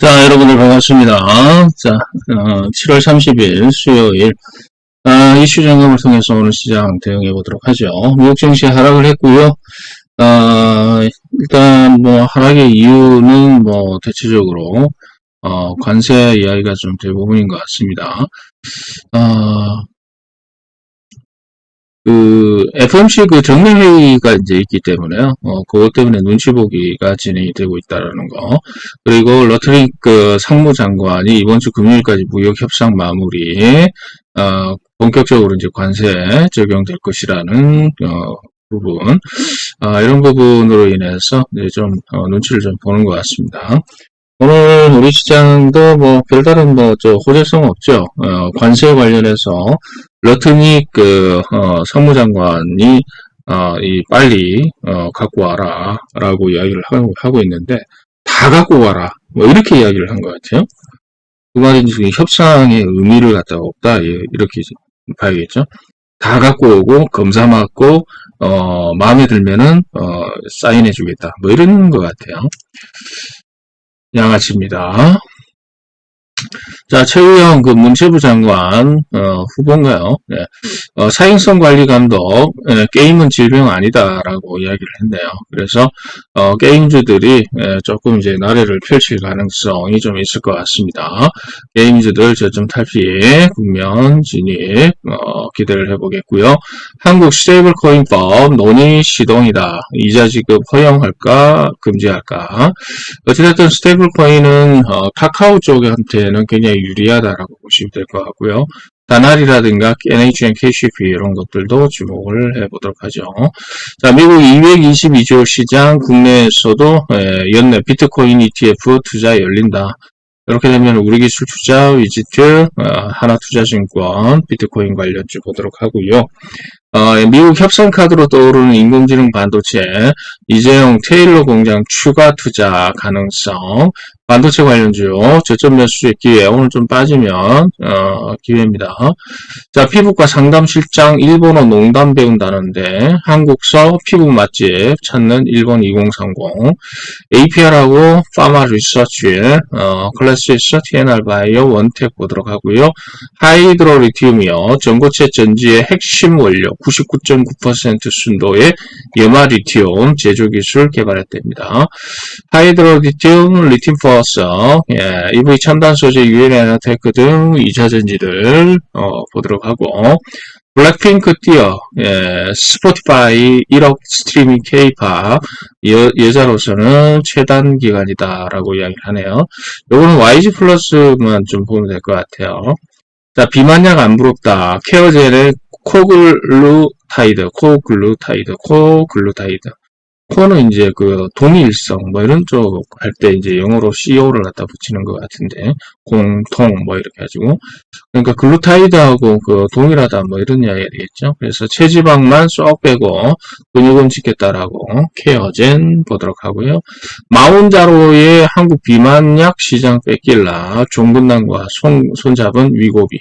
자, 여러분들 반갑습니다. 자, 어, 7월 30일 수요일 아, 이슈 점검을 통해서 오늘 시장 대응해 보도록 하죠. 미국 증시 하락을 했고요. 아, 일단 뭐 하락의 이유는 뭐 대체적으로 어, 관세 이야기가 좀 대부분인 것 같습니다. 아, 그 FOMC 그 정례 회의가 이제 있기 때문에요. 어, 그것 때문에 눈치 보기가 진행이 되고 있다라는 거. 그리고 러트릭 그 상무장관이 이번 주 금요일까지 무역 협상 마무리, 어, 본격적으로 이제 관세 적용될 것이라는 어, 부분, 아, 이런 부분으로 인해서 이제 좀 어, 눈치를 좀 보는 것 같습니다. 오늘 우리 시장도 뭐 별다른 뭐 저 호재성 없죠. 어, 관세 관련해서 러트닉 그 어, 상무장관이 어, 이 빨리 어, 갖고 와라라고 이야기를 하고, 하고 있는데 다 갖고 와라 뭐 이렇게 이야기를 한 것 같아요. 그 말이 지금 협상의 의미를 갖다가 없다 예, 이렇게 봐야겠죠. 다 갖고 오고 검사 맞고 어, 마음에 들면은 어, 사인해 주겠다 뭐 이런 것 같아요. 양아치입니다. 자, 최우영 그 문체부 장관 어, 후보인가요? 네. 어, 사행성 관리 감독 예, 게임은 질병 아니다라고 이야기를 했네요. 그래서 어, 게임주들이 예, 조금 이제 나래를 펼칠 가능성이 좀 있을 것 같습니다. 게임주들 저점 탈피 국면 진입 어, 기대를 해보겠고요. 한국 스테이블 코인법 논의 시동이다. 이자 지급 허용할까 금지할까? 어찌됐든 스테이블 코인은 어, 카카오 쪽한테는 굉장히 유리하다라고 보시면 될 것 같고요. 다날이라든가 NHN, KCP 이런 것들도 주목을 해보도록 하죠. 자, 미국 222조 시장 국내에서도 예, 연내 비트코인 ETF 투자 열린다. 이렇게 되면 우리 기술 투자 위지트, 어, 하나 투자증권, 비트코인 관련주 보도록 하고요. 어, 미국 협상카드로 떠오르는 인공지능 반도체, 이재용 테일러 공장 추가 투자 가능성, 반도체 관련주 저점 매수의 기회 오늘 좀 빠지면 어, 기회입니다. 자 피부과 상담 실장 일본어 농담 배운다는데 한국서 피부 맛집 찾는 일본 2030 APR하고 파마 리서치 어, 클래시스 TNR 바이오 원텍 보도록 하고요. 하이드로 리튬이요 전고체 전지의 핵심 원료 99.9% 순도의 염화 리튬 제조 기술 개발했답니다. 하이드로 리튬 리튬 포 플러스 예, EV 첨단 소재 유일 에너테크 등 2차 전지를 어, 보도록 하고 블랙핑크 띄어 예, 스포티파이 1억 스트리밍 여, 여자로서는 최단 기간이다라고 이야기를 하네요. 요거는 YG 플러스만 좀 보면 될 것 같아요. 자 비만약 안 부럽다. 케어젤의 코글루타이드, 코글루타이드, 코글루타이드 코는 이제 그 동일성 뭐 이런 쪽 할 때 이제 영어로 CO를 갖다 붙이는 것 같은데 공통 뭐 이렇게 가지고 그러니까 글루타이드하고 그 동일하다 뭐 이런 이야기가 되겠죠. 그래서 체지방만 쏙 빼고 근육은 짓겠다라고 케어젠 보도록 하고요. 마운자로의 한국 비만약 시장 뺏길라 종근당과 손, 손잡은 위고비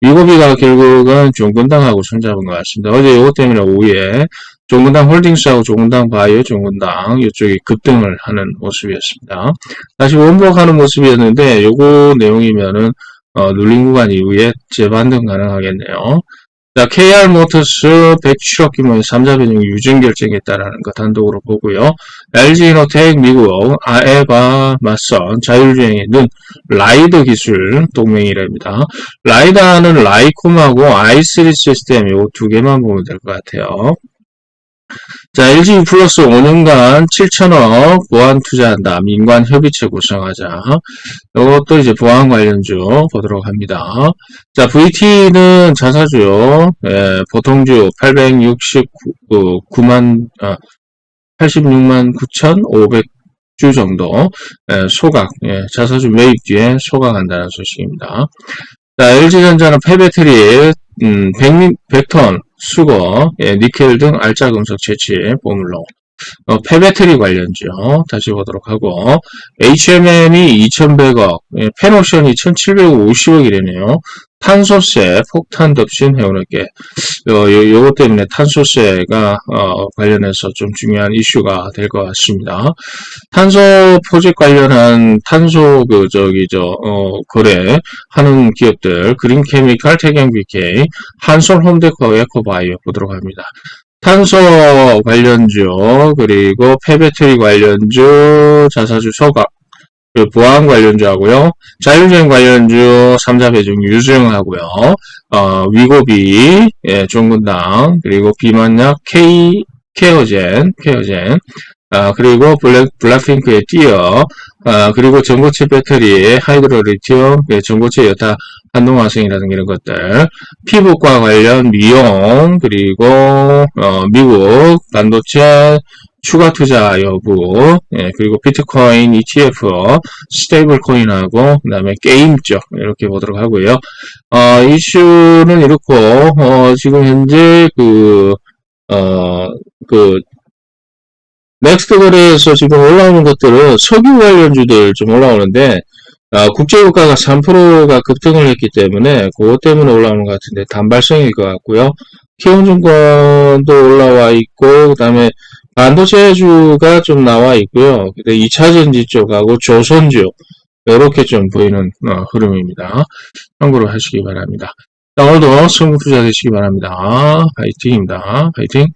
위고비가 결국은 종근당하고 손잡은 것 같습니다. 어제 이것 때문에 오후에 종근당 홀딩스하고 종근당 바이오, 종근당 이쪽이 급등을 하는 모습이었습니다. 다시 원복하는 모습이었는데 요거 내용이면은 어, 눌린 구간 이후에 재반등 가능하겠네요. 자, KR 모터스 107억 규모의 3자 변경 유증 결정했다라는 거 단독으로 보고요. LG 이노텍 미국 아에바 맞선 자율주행에는 라이더 기술 동맹이랍니다. 라이다는 라이콤하고 i3 시스템 요두 개만 보면 될 것 같아요. 자, LG 플러스 5년간 7천억 보안 투자한다. 민관 협의체 구성하자. 이것도 이제 보안 관련주 보도록 합니다. 자, VT는 자사주요. 예, 보통주 869만, 아, 86만 9,500주 정도 예, 소각, 예, 자사주 매입 뒤에 소각한다는 소식입니다. 자, LG전자는 폐배터리 음, 100, 100톤 수거, 예, 니켈 등 알짜 금속 채취 보물로 어, 폐배터리 관련죠. 다시 보도록 하고 HMM이 2,100억, 예, 펜옵션이 1,750억이래네요. 탄소세, 폭탄 덮신 해오르게. 요, 요, 요것 때문에 탄소세가, 어, 관련해서 좀 중요한 이슈가 될 것 같습니다. 탄소 포집 관련한 탄소, 그, 저기, 저, 어, 거래 하는 기업들, 그린케미칼, 태경BK, 한솔 홈데코, 에코바이오 보도록 합니다. 탄소 관련주, 그리고 폐배터리 관련주, 자사주 소각, 그 보안 관련주하고요. 자율주행 관련주 3자 배중 유주행하고요. 어, 위고비, 예, 종군당, 그리고 비만약 K, 케어젠, 케어젠, 아, 그리고 블랙, 블랙핑크의 띠어, 아, 그리고 전고체 배터리, 하이드로리튬, 예, 전고체 여타 한동화성이라든가 이런 것들, 피부과 관련 미용, 그리고, 어, 미국, 반도체, 추가 투자 여부, 예, 그리고 비트코인, ETF, 스테이블 코인하고, 그 다음에 게임 쪽, 이렇게 보도록 하고요. 어, 이슈는 이렇고, 어, 지금 현재 그, 어, 그, 넥스트 거래에서 지금 올라오는 것들은 석유 관련주들 좀 올라오는데, 아, 국제유가가 3%가 급등을 했기 때문에, 그것 때문에 올라오는 것 같은데, 단발성일 것 같고요. 키움증권도 올라와 있고, 그 다음에 반도체주가 좀 나와 있고요. 근데 2차전지 쪽하고 조선주, 이렇게 좀 보이는 어, 흐름입니다. 참고로 하시기 바랍니다. 자, 오늘도 성공 투자 되시기 바랍니다. 파이팅입니다. 파이팅!